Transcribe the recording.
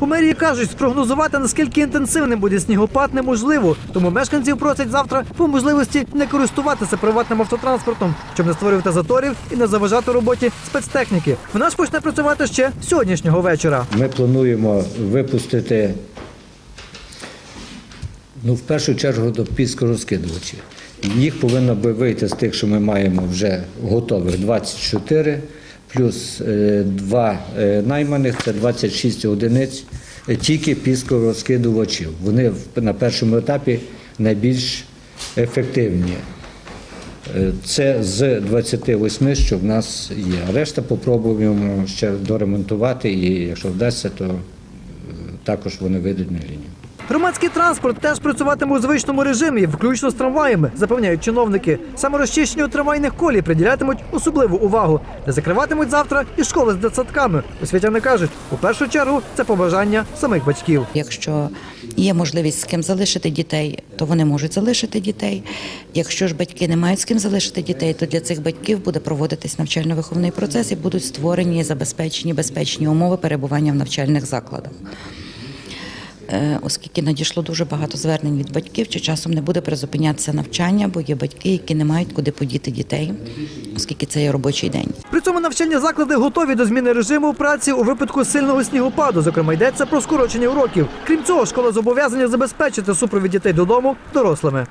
У мерії кажуть, спрогнозувати наскільки інтенсивним буде снігопад неможливо. Тому мешканців просять завтра по можливості не користуватися приватним автотранспортом, щоб не створювати заторів і не заважати роботі спецтехніки. Вона ж почне працювати ще сьогоднішнього вечора. Ми плануємо випустити ну, в першу чергу до піскорозкидувачів. Їх повинно би вийти з тих, що ми маємо вже готових 24, плюс е, два е, найманих це 26 одиниць е, тільки піскорозкидувачів. Вони на першому етапі найбільш ефективні. Це з 28, що в нас є. Решта попробуємо ще доремонтувати, і якщо вдасться, то також вони вийдуть на лінію. Громадський транспорт теж працюватиме у звичному режимі, включно з трамваями, запевняють чиновники. Саме розчищенню трамвайних колій приділятимуть особливу увагу. Не закриватимуть завтра і школи з дитсадками. Освітяни кажуть, у першу чергу це побажання самих батьків. Якщо є можливість з ким залишити дітей, то вони можуть залишити дітей. Якщо ж батьки не мають з ким залишити дітей, то для цих батьків буде проводитись навчально-виховний процес і будуть створені і забезпечені безпечні умови перебування в навчальних закладах. Е, Оскільки надійшло дуже багато звернень від батьків, чи часом не буде призупинятися навчання, бо є батьки, які не мають куди подіти дітей, оскільки це є робочий день. При цьому навчальні заклади готові до зміни режиму праці у випадку сильного снігопаду. Зокрема, йдеться про скорочення уроків. Крім цього, школа зобов'язана забезпечити супровід дітей додому дорослими.